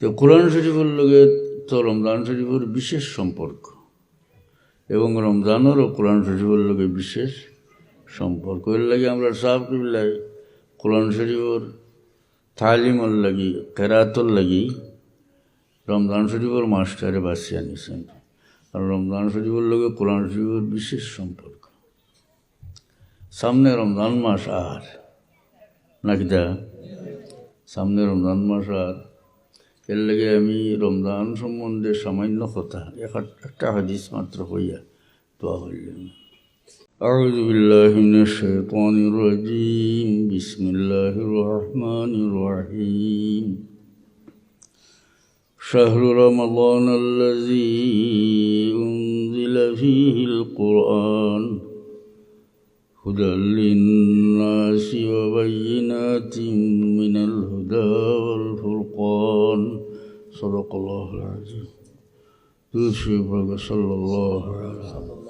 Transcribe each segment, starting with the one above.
তো কোরআন শরীফের লগে তো রমজান শরীফের বিশেষ সম্পর্ক। এবং রমজানেরও কোরআন শরীফের লগে বিশেষ সম্পর্ক। এর লাগে আমরা সাফ কবিল্লাই কোরআন শরীফর তালিমর লাগি, কেরাতর লাগি রমজান শরীফর মাস্টারে বাঁচিয়ে আনিছেন আর রমজান শরীফের লগে কোরআন শরীফের বিশেষ সম্পর্ক। সামনে রমজান মাস আর। নাকি দা সামনে রমজান মাস আর এর লাগে আমি রমজান সম্বন্ধে সামান্য কথা এক- একটা হাদিস মাত্র হইয়া দোয়া হইলেন أعوذ بالله من الشيطان الرجيم بسم الله الرحمن الرحيم شهر رمضان الذي أنزل فيه القرآن هدى للناس وبينات من الهدى والفرقان صدق الله العظيم. يوسف صلى الله وسلم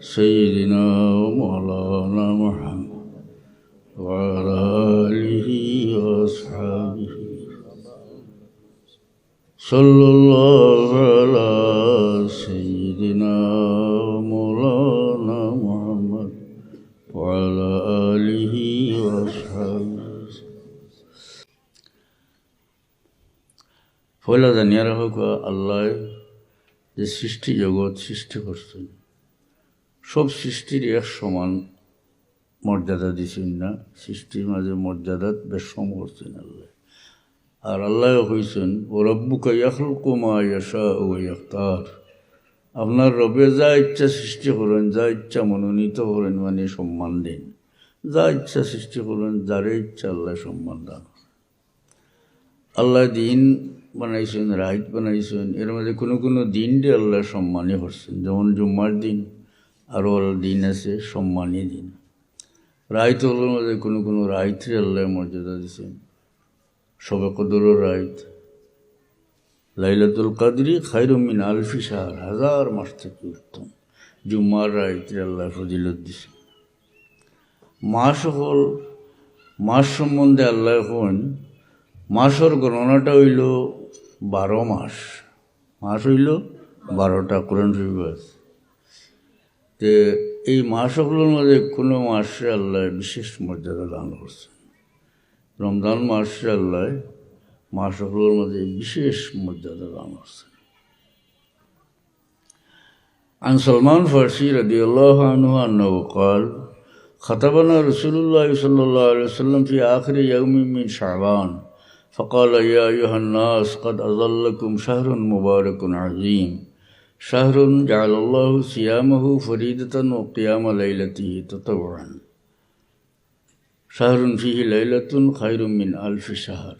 سيدنا ومولانا محمد وعلى آله وأصحابه. صلى الله আল্লাহ যে সৃষ্টি জগৎ সৃষ্টি করছেন, সব সৃষ্টির এক সমান মর্যাদা দিছেন না, সৃষ্টির মাঝে মর্যাদা বেশম করছেন আল্লাহ। আর আল্লাহ কইছেন ও রব্বুকা ইয়াখলুকুমা ইয়াশা ও ইয়াক্তার আপনার রবে যা ইচ্ছা সৃষ্টি করেন, যা ইচ্ছা মনোনীত করেন মানে সম্মান দেন। যা ইচ্ছা সৃষ্টি করেন, যারে ইচ্ছা আল্লাহ সম্মান দান আল্লাহ দিন বানাইছেন, রাইত বানাইছেন, এর মধ্যে কোনো কোনো দিন দিয়ে আল্লাহ সম্মানই করছেন। যেমন জুম্মার দিন আরও দিন আছে, সম্মানী দিন। রাইত হলোর মধ্যে কোনো কোনো রাইতরে আল্লাহ মর্যাদা দিছেন। সবে কদরও রাইত, লাইলাতুল কাদরি খাইরুমিন আলফি শাহর, হাজার মাস থেকে উত্তম। জুম্মার রাইতরে আল্লাহ ফজিলত দিছে মাস হল, মাস সম্বন্ধে আল্লাহ এখন মাসর গণনাটা হইল বারো মাস মাস হইল বারোটা কোরআন শরীফ আছে তে এই মাসগুলোর মধ্যে কোনো মাসে আল্লাহ বিশেষ মর্যাদা দান করছেন রমজান মাসে আল্লাহ মাসগুলোর মধ্যে বিশেষ মর্যাদা দান করছেন عن سلمان فارسي رضي الله عنه أنه قال خطبنا رسول الله صلى الله عليه وسلم في آخر يوم من شعبان فقال يا أيها الناس قد أظلكم شهر مبارك عظيم. شهر جعل الله صيامه فريدة وقيام ليلته تطوعا. شهر فيه ليلة خير من ألف شهر.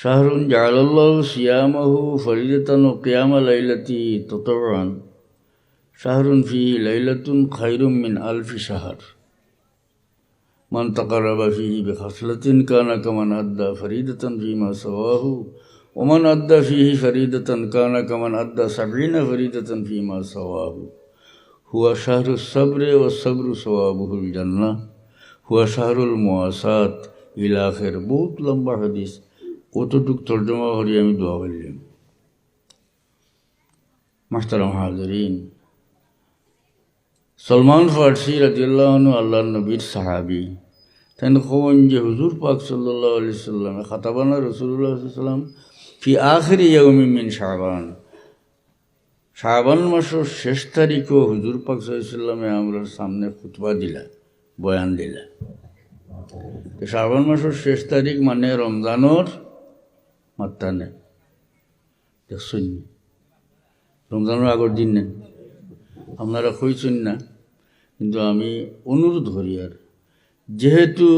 شهر جعل الله صيامه فريدة وقيام ليلته تطوعا. شهر فيه ليلة خير من ألف شهر. من تقرب فيه بخصلة كان كمن أدى فريدة فيما سواه ومن أدى فيه فريدة كان كمن أدى سبعين فريدة فيما سواه هو شهر الصبر والصبر ثوابه الجنة هو شهر المواساة إلى آخر বহুত লম্বা হাদিস অতটুক তর্জমা করি আমি দোয়া বললাম মাস্টারাম হাজরিন সলমান ফার্সি রাজিয়াল্লাহ আল্লাহ নবীর সাহাবি তেন খোন যে হুজুর পাক সাল্লাহ আলি সাল্লামে খাতাবানা রসুল্লাহ সাল্লাম ফি আখরি ইয়মি মিন শাহবান শাহবান মাসের শেষ তারিখও হুজুর পাক সাল্লামে আমরা সামনে খুতবা দিলা বয়ান দিলা তো শ্রাবণ মাসের শেষ তারিখ মানে রমজানোর মাত্রা নেই দেখছেন? রমজানের আগর দিন নেন আপনারা কইছেন না কিন্তু আমি অনুরোধ করি আর যেহেতু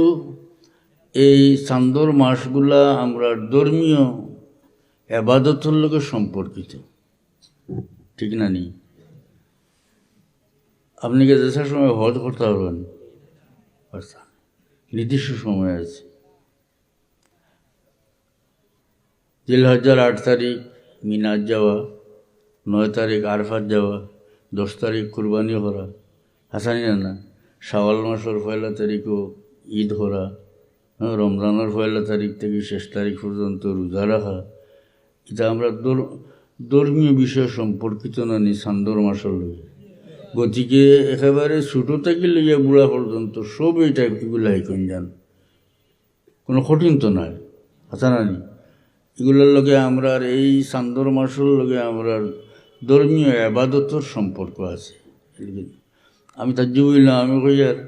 এই চান্দর মাসগুলা আমরা ধর্মীয় আবাদতের লোকের সম্পর্কিত, ঠিক না নি? আপনি কি দেশের সময় হজ করতে পারবেন? নির্দিষ্ট সময় আছে। জিল হাজার আট তারিখ মিনাজ যাওয়া, নয় তারিখ আরফাত যাওয়া, দশ তারিখ কুরবানি করা হাসানি না? শাওয়াল মাসের পয়লা তারিখও ঈদ হরা হ্যাঁ, রমজানের পয়লা তারিখ থেকে শেষ তারিখ পর্যন্ত রোজা রাখা। এটা আমরা ধর্মীয় বিষয় সম্পর্কিত না নি সান্দর মাসের লগে। গতিকে একেবারে ছোটো থেকে লইয়া বুড়া পর্যন্ত সব এইটা এগুলা এখন যান কোনো কঠিন তো নাই আচ্ছা না নি এগুলোর লগে আমরা এই সান্দর মাসের লগে আমরা ধর্মীয় আবাদতর সম্পর্ক আছে। আমি তার বললাম আমি আর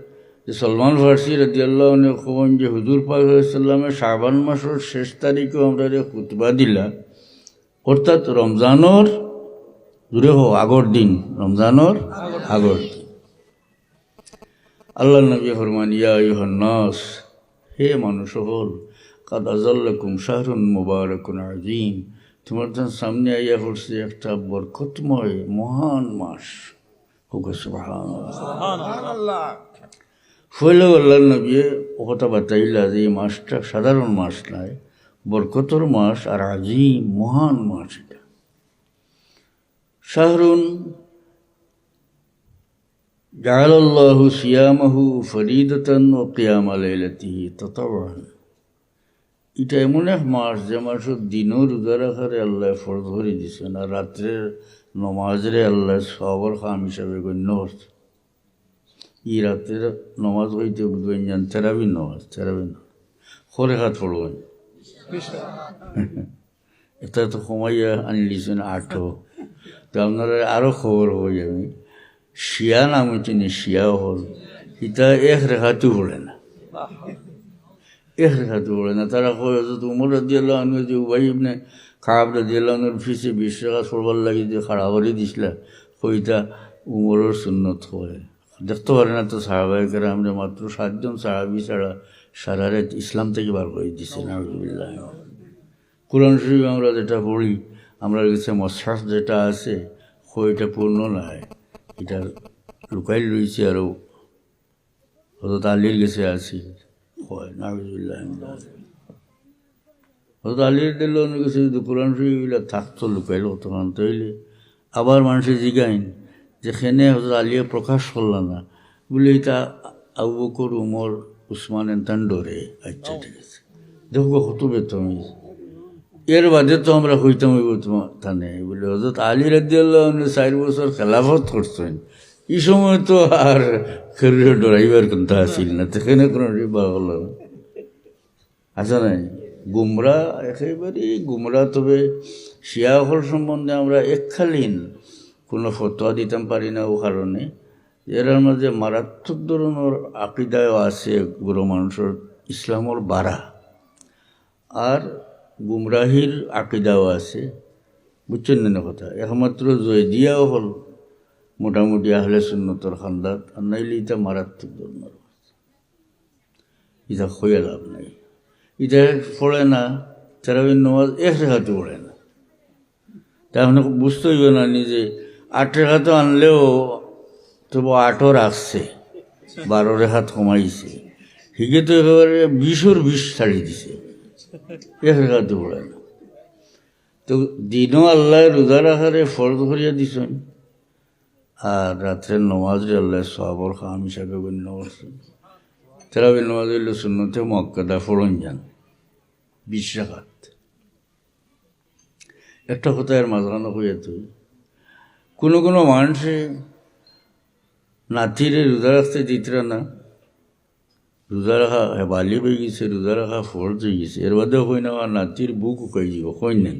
যে সলমান ফার্সি রাজি আল্লাহ খবন যে হুজুর পাক সাল্লামের শাবান মাসের শেষ তারিখেও আমরা খুতবা দিলা অর্থাৎ রমজানোর জুড়ে হো আগর দিন, রমজানোর আগর দিন। আল্লাহ নবী ফরমান, ইয়া ইউহান্নাস হে মানুষ হল কাদ আজাল্লাকুম শাহরুন মুবারকুন আজিম তোমার সামনে আইয়া পড়ছে একটা বরকতময়, মহান মাস। মাসটা সাধারণ মাস নয় বরকতর মাস আর আজিম মহান মাস এটা। শাহরুন জাহালু সিয়ামাহু ফরিদতন ও কিয়ামা লাইলাতিহি ততাবান এটা এমন এক মাস যে মাসের দিনও রোজা রাখারে আল্লাহ ফর ধরে দিয়েছেন আর রাত্রের নমাজরে আল্লাহ সবর খাম হিসাবে গণ্য করছে। ই রাত্রের নমাজ হইতে বুঝবেন যান তেরাবিন নমাজ তেরাবিন খরে হাত পড়বেন। এটা তো কমাইয়া আনি দিয়েছেন আটও তো আপনারা আরও খবর হয়ে যাবে। শিয়া নাম হচ্ছে নি, শিয়া হল। ইটা এক রেখাতেও পড়ে না। এক রেখাতে পড়ে না। তারা কয় হজরত উমর রাজি আল্লাহ আনু যে উবাই ইবনে খারাপ আনুর ফিসে বিশ টাকা পড়বার লাগে যে খাড়া করে দিছিলা। কইটা উমরের সুন্নত হয় দেখতে পারে না তো সাহাবাই করে আমরা মাত্র সাতজন সাহাবি ছাড়া সারা রাত ইসলাম থেকে বার করে দিছি নাহবিল্লাহ কোরআন শরীফ আমরা যেটা পড়ি, আমরা কাছে মশাস যেটা আছে ওইটা পূর্ণ নয় এটা লুকাই রয়েছে আরও হজরত আলীর কাছে আছি। হয় নাবিজুল্লাহ হজরত আলীর দিল কাছে যদি কোরআন শরীফগুলো থাকতো, লুকাইল তখন তৈলে আবার মানুষের জিগাইন যেখানে হজরত আলিয়া প্রকাশ করল না। বলে, এটা আবু বকর, উমর, উসমান এনতান ডরে আচ্ছা ঠিক আছে। দেখো কত বেতন এর বাদে তো আমরা হইতাম হইব তোমার থানে বলে হজরত আলী রাজিয়াল্লাহ চার বছর খেলাফত করছেন এই সময় তো আর খেরুরে ডরাইবার কথা আসিল না। সেখানে কোনো হলো না। আচ্ছা নাই? গুমরা একেবারে গুমরা, তবে শিয়াহল সম্বন্ধে আমরা এককালীন কোনো ফতোয়া দিতাম পারি না ও কারণে। এর মাঝে মারাত্মক ধরনের আকিদায় আছে গুরু মানুষের ইসলামর বাড়া আর গুমরাহির আকিদাও আছে, বুঝছেন না কথা? একমাত্র জয়দিয়াও হল মোটামুটি আহলে সুন্নতর খান্দাত আর নাইলে এটা মারাত্মক ধরনের। এটা হয়ে লাভ নাই। এটা পড়ে না তেরাবিন নমাজ এক রেখাতে পড়ে না। তা আপনাকে বুঝতে হইবে না নিজে। আট রেখা তো আনলেও তবু আটও রাখছে, বারো রেখাত কমাইছে। হিগে তো একেবারে বিশোর বিষ ছাড়ি দিছে। এক রেখাতে পড়ে না। তো দিনও আল্লাহ রোজা রাখারে ফরজ করিয়া দিছেন। আর রাত্রের নমাজরে আল্লাহ সবর খাম হিসাবে গণ্য করছেন। তেরাবিন নমাজ হইল শূন্যতে মক্কাদা ফোড়ন যান। বিশ রাখাত একটা কথা এর মাঝখানো হইয়া তুই কোনো কোনো মানুষে নাতিরে রোজা রাখতে দিতরা না। রোজা রাখা বালি হয়ে গেছে, রোজা রাখা ফরজ হয়ে গেছে। এর বাদে হই না নাতির বুক উকাই যাব হই নেন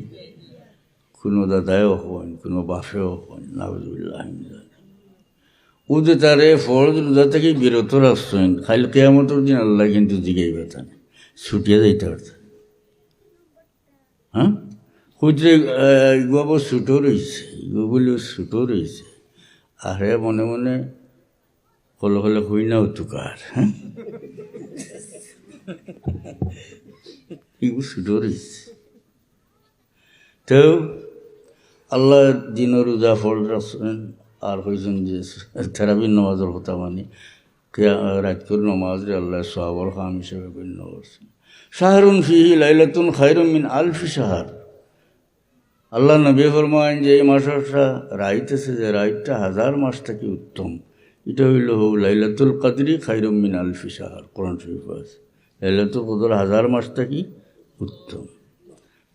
কোনো দাদায়ও হন কোনো বাপেও হন নাবজুল্লাহ যে তারে ফরজ রোজা থেকে বিরত রাখছেন খাইল কেয়ামতর দিন আল্লাহ কিন্তু জিগাইবে তানে ছুটিয়ে যাইতে পারত হ্যাঁ? খুঁজলে বাবু ছুটো রয়েছে ইগো বলে ছুটো রয়েছে। আরে মনে মনে হলে হলে হই না তুকার হ্যাঁ? ছুটো রয়েছে। তো আল্লাহ দিনের রোজা ফরজ রাখছেন, আর হয়েছেন যে থেরাপির নমাজের কথা মানে রাজকুর নমাজরে আল্লাহ সাহাবর খাম হিসেবে গণ্য করছেন। শাহরুন ফিহি লাইলাতুন খায়রুম মিন আলফি শাহার। আল্লাহ নবী ফরমান যে এই মাসটা রাইতেছে, যে রাইটটা হাজার মাস থেকে উত্তম। এটা হইল লাইলাতুল কাদরি খাইরুম মিন আলফি শাহার, কোরআন শরীফ আছে। লাইলাতুল কদর হাজার মাসটা কি উত্তম।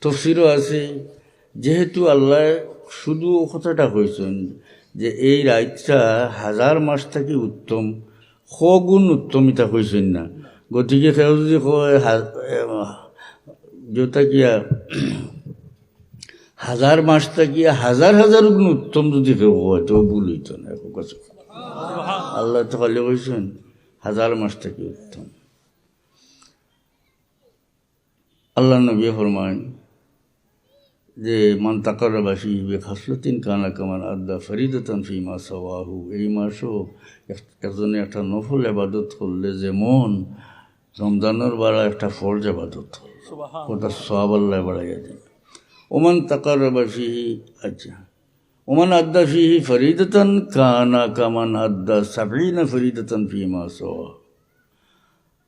তফসিরও আছে, যেহেতু আল্লাহ শুধু কথাটা কইছেন যে এই রাইতটা হাজার মাস থাকি উত্তম সগুণ উত্তম ইটা কইছেন না। গতিকে সেও যদি কয় যেটা কিয়া হাজার মাস থাকিয়া হাজার হাজার গুণ উত্তম যদি কেউ হয় তো হইত না আল্লাহ তো খালি কইছেন হাজার মাস থাকি উত্তম। আল্লাহ নবী ফরমান যে, মান তাকরবাসী বে খাসলতিন কানা কামান আদা ফরিদতন ফি মা সওয়াহু এই মাসও একজনে একটা নফল আবাদত করলে যেমন রমজানের বেলা একটা ফরজ আবাদত। ওটা সব আল্লাহ বাড়াইয়া দেন। ওমান তাকরবাসী আচ্ছা। ওমান আদা ফিহি ফরিদতন কানা কামান আদা সাবিনা ফরিদতন ফি মা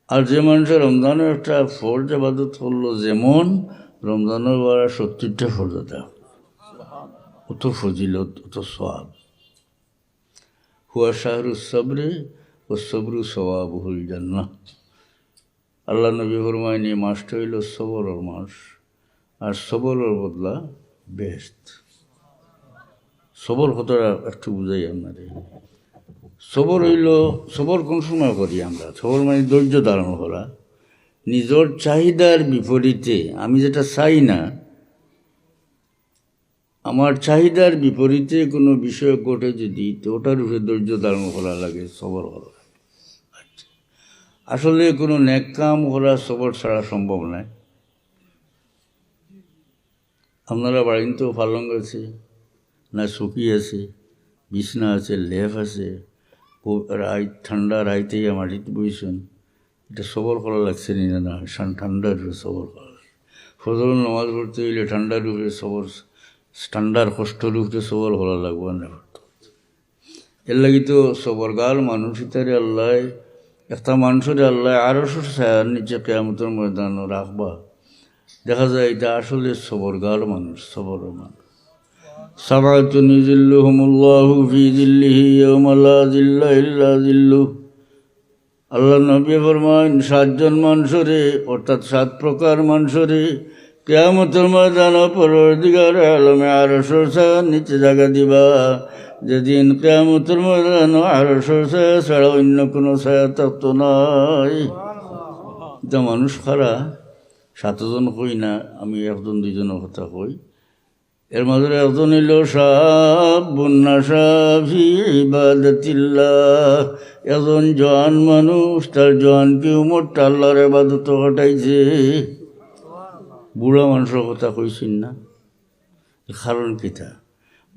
আর যে মানুষের রমজানের একটা ফরজ আবাদত করল যেমন রমজানের বেলা সত্তরটা ফরজ দেওয়া অত ফজিলত অত সব হুয়া শাহরু সবরে ও সবরু সবাবহুল জান্না আল্লাহ নবী ফরমাইন এই মাসটা হইল সবরের মাস। আর সবরের বদলা বেস্ট সবর কতটা একটু বুঝাই আপনাদের। সবর হইল, সবর কোন সময় করি আমরা? সবর মানে ধৈর্য ধারণ করা। নিজের চাহিদার বিপরীতে, আমি যেটা চাই না, আমার চাহিদার বিপরীতে কোনো বিষয় ঘটে যদি, তো ওটার উপরে ধৈর্য ধারণ করা লাগে, সবর করা। আসলে কোনো ন্যাক কাম করা সবর ছাড়া সম্ভব নয়। আপনারা বাড়িতেও পালং আছে, না চকি আছে, বিছনা আছে লেফ আছে রাই ঠান্ডা রাইতেই মাটিতে বইছেন এটা সবর করা লাগছে নি, না ঠান্ডার উপরে সবর করা ফজল নামাজ পড়তে হইলে ঠান্ডার উপরে সবর, ঠান্ডার কষ্ট উপরে সবর করা লাগবে, না এর লাগি তো সবর গাল মানুষ ইতারে আল্লাহ একটা মানুষের আল্লাহ আরো ছায়ার নিচে কেয়ামতের ময়দান রাখবা দেখা যায় এটা আসলে সবর গাল মানুষ সবর মানুষ سبعة يذلهم الله في ذله يوم لا ذل إلا ذله আল্লাহ নবী ফরমান সাতজন মানুষরে অর্থাৎ সাত প্রকার মানুষরে কেয়ামতের ময়দান পরদিগার আলমে আরশোর ছায়া নিচে জায়গা দিবা যেদিন কেয়ামতের ময়দান আরশোর ছায়া ছাড়া অন্য কোনো ছায়া থাকতো নাই। এটা মানুষ খারা, সাতজন কই না, আমি একজন, দুইজনের কথা কই। এর মাঝে একজন হইল সাবি ইবাদতিল্লাহ। একজন জোয়ান মানুষ, তার জোয়ানকে উমরটা আল্লাহর এবাদত ঘটাইছে। বুড়া মানুষের কথা কইছেন না। কারণ কিতা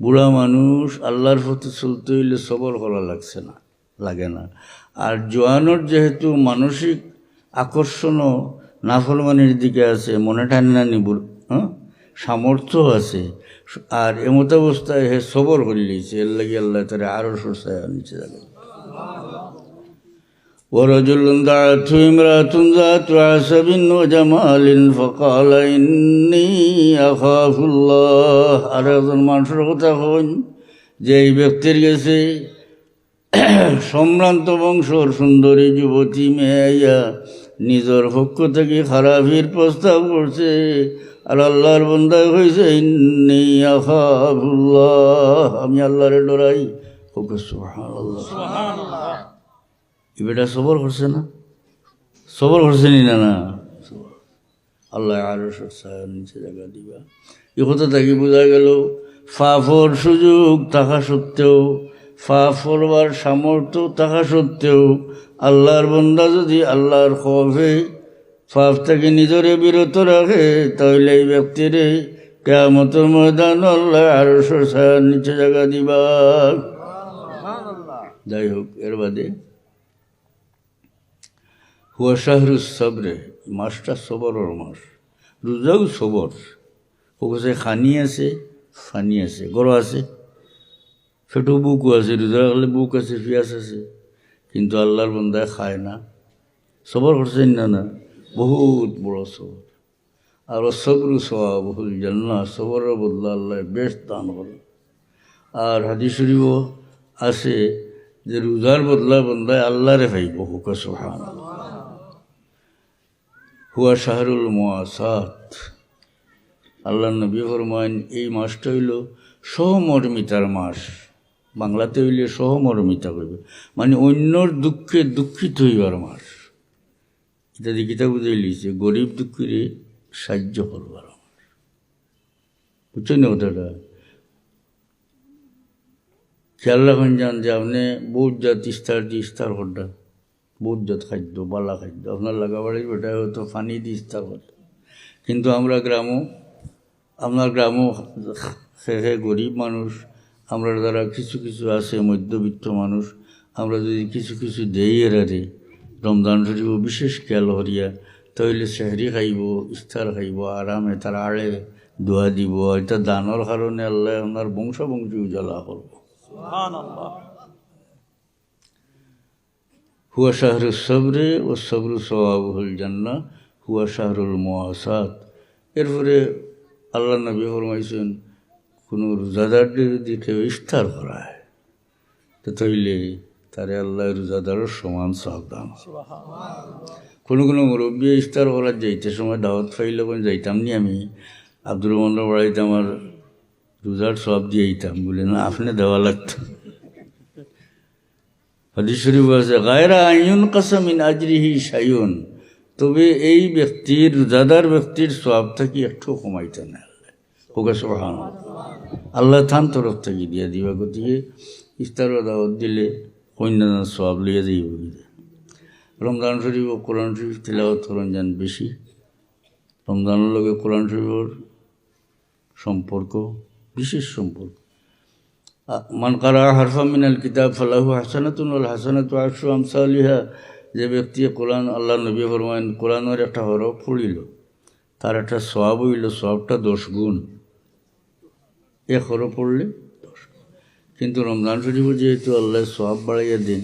বুড়া মানুষ আল্লাহর প্রতি চলতে হইলে সবর করা লাগছে না, লাগে না। আর জোয়ানোর যেহেতু মানসিক আকর্ষণও নাফলমানির দিকে আছে, মনে টানে না নিবুর হ্যাঁ? সামর্থ্য আছে। আর এমতাবস্থায় হে সবর করে লিয়েছে এর লাগে আল্লাহ তারা আরও সস্তায় নিচে যাবে ورجل دعته امرأة ذات عسب وجمال فقال إني أخاف الله আর একজন মানুষের কথা হন যে এই ব্যক্তির কাছে সম্ভ্রান্ত বংশর সুন্দরী যুবতী মেয়া নিজের পক্ষ থেকে খারাপির প্রস্তাব করছে আর আল্লাহর বন্দায় হয়েছে ইন্নি আখাফুল্লাহ আমি আল্লাহরে ডরাই ওকে সুবহানাল্লাহ বেটা সবর করছে না? সবর করছে নি না না? আল্লাহ আরও সাহেব নিচে জায়গা দিবা। এ কথা থেকে বোঝা গেল ফাফর সুযোগ থাকা সত্ত্বেও, ফা ফরবার সামর্থ্য থাকা সত্ত্বেও, আল্লাহর বন্দা যদি আল্লাহর খফে ফাফ থেকে নিজরে বিরত রাখে, তাহলে এই ব্যক্তিরে কেমতর ময়দান আল্লাহ আরও সাহেব নিচে জায়গা দিবা। যাই হোক, এর বাদে হুয়া শাহরু সবরে, মাসটা সবরের মাস। রোজাও সবর। ওকে খানি আছে ফানি আছে, গরো আছে। ফেটো বুকও আছে রোজা রাখলে বুক আছে পিয়াস আছে। কিন্তু আল্লাহর বন্দায় খায় না। সবর করছেন না না? বহুত বড় সবর। আর সবরু সবা বহুল জান্না সবরের বদলা আল্লাহ বেশ দান করে আর হাদিস শরীফও আছে যে রোজার বদলা বন্দায় আল্লাহরে ভাইব। হুকা সোহান হুয়া শাহরুল মোয়াসাত আল্লাহ নবী ফরমান এই মাসটা হইল সহমর্মিতার মাস। বাংলাতে হইলে সহমর্মিতা করবে মানে অন্যর দুঃখে দুঃখিত হইবার মাস। এটা দিয়ে গীতা বুঝাই লিছে গরিব দুঃখীরে সাহায্য করবার মাস। বুঝছেন না কথাটা? খেয়াল রাখেন যান যে আপনি বহুত জাত ইস্তার দিয়ে ইস্তার করটা জাত খাদ্য, বালা খাদ্য, আপনার লাগাবাড়ির বেটা হয়তো পানি দিয়ে করতে কিন্তু আমরা গ্রামও, আপনার গ্রামও হে গরিব মানুষ, আমরা যারা কিছু কিছু আছে মধ্যবিত্ত মানুষ, আমরা যদি কিছু কিছু দেই এরারে রমজান শরীফ বিশেষ খেয়াল হরিয়া তাহলে সেহরি খাইব ইস্তার খাইব, আরামে তার আড়ে দোয়া দিব, এটা দানোর কারণে আল্লাহ আপনার বংশ বংশ উজ্জ্বলা করব হুয়া শাহরুল সবরে ও সবরু সবাবুল জান্না হুয়া শাহরুল মোয়াসাত এরপরে আল্লাহ নবী ফরমাইছেন কোনো রোজাদারদের যদি কেউ ইফতার করায় তো তৈলে তারে আল্লাহ রোজাদারের সমান সাবধান কোনো কোনো মুরব্বী ইফতার করার যাইতে সময় দাওয়াত ফাইল যখন যাইতাম নি আমি আব্দুর রহমানের বাড়িতে আমার রোজার সব দিয়ে দিতাম বলে না আপনি দেওয়া লাগতো। আছে আইন তবে এই ব্যক্তির, রোজাদার ব্যক্তির সব থাকি একটু কমাইতে না আল্লাহ থান তরফ থেকে দিয়া দিবা গতিকে ইস্তার দাওয়াত দিলে অন্যান্য সব লিয়ে দিব রমজান শরীফ ও কোরআন শরীফ তিলাওয়াত করুন যান বেশি। রমজানের লগে কোরআন শরীফের সম্পর্ক, বিশেষ সম্পর্ক। মান কারা হারফা মিনাল কিতাব ফালাহু হাসানাতুন আল হাসানাতু আশু আমসালিহা, যে ব্যক্তি কোরআন আল্লাহ নবী ফরমান কোরআনের একটা হরফ পড়িল তার একটা সব হইল সবটা দশ গুণ। এক হরফ পড়লে কিন্তু রমজান শরীফ যেহেতু আল্লাহ সব বাড়াইয়া দিন,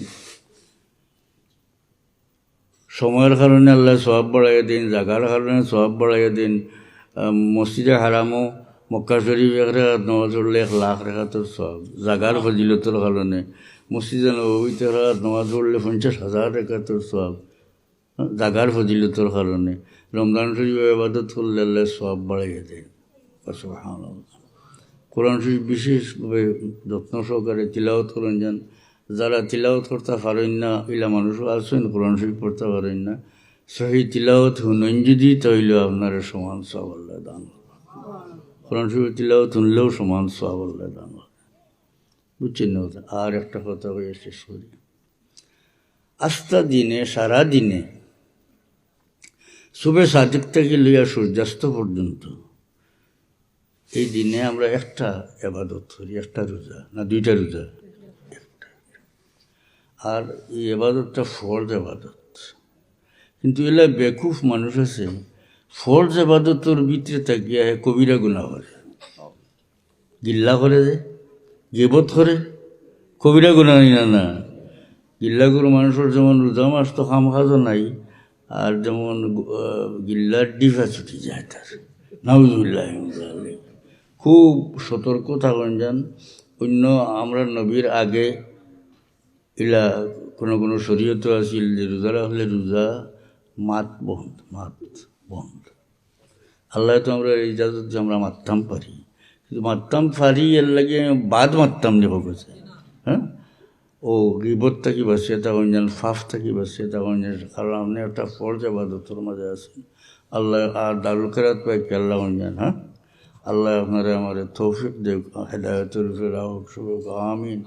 সময়ের কারণে আল্লাহ সব বাড়াইয়া দিন, জাগার কারণে সব বাড়াইয়া দিন মসজিদে হারামও মক্কা শরীফ এক রেখাত নমাজ পড়লে এক লাখ রেখাতর সব জাগার ফজিলতর কারণে মসজিদে নবীতে রেখাত নমাজ পড়লে পঞ্চাশ হাজার রেখাতর সব জাগার ফজিলতর কারণে রমজান শরীফ আবাদত করলে আল্লাহ সব বাড়াইয়া দেন কোরআন শরীফ বিশেষভাবে যত্ন সহকারে তিলাওত করেন যান যারা তিলাওত করতে পারেন না ইলা মানুষও আছেন কোরআন শরীফ পড়তে পারেন না সেই তিলাওত হুনন যদি তাইলে আপনার সমান সব আল্লাহ দান কোরআন শরীফ শুনলেও সমান সব আল্লাহ দান বুঝছেন না আর একটা কথা হয়ে শেষ করি। আস্তা দিনে, সারা দিনে, শুভে সাদিক থেকে লইয়া সূর্যাস্ত পর্যন্ত এই দিনে আমরা একটা এবাদত করি, একটা রোজা, না দুইটা রোজা? আর এই এবাদতটা ফরজ এবাদত কিন্তু এলা বেকুফ মানুষ আছে ফরজ এবাদতর ভিতরে থাকিয়া হে কবিরা গুণা করে। গিল্লা করে যে, গেবত করে। কবিরা গুণা না না গিল্লা করে মানুষের যেমন রোজা মাস তো খাম খাজও নাই, আর যেমন গিল্লার ডিফা ছুটি যায় তার। নাউজুল্লাহ খুব সতর্ক থাকুন যান। অন্য আমরা নবীর আগে এলা কোনো কোনো শরীয়ত আছিল যে রোজারা হলে রোজা, মাত বন্ধ মাত। বন্ধ। আল্লাহ তো আমরা ইজাজত যে আমরা মারতাম পারি, কিন্তু মারতাম পারি, এর লাগে বাদ মারতাম যে গেছে হ্যাঁ? ও রিবত থাকি বাসিয়ে তখন যেন ফাফ থাকি বাসিয়ে তখন যেন কারণ আপনি একটা ফরজ আবাদতর মাঝে আছেন আল্লাহ আর দারুল কেরাত পাই আল্লাহ যেন হ্যাঁ? আল্লাহ আপনারা আমার তৌফিক দেব হেদায়তের রাহুক শুভ আমিন।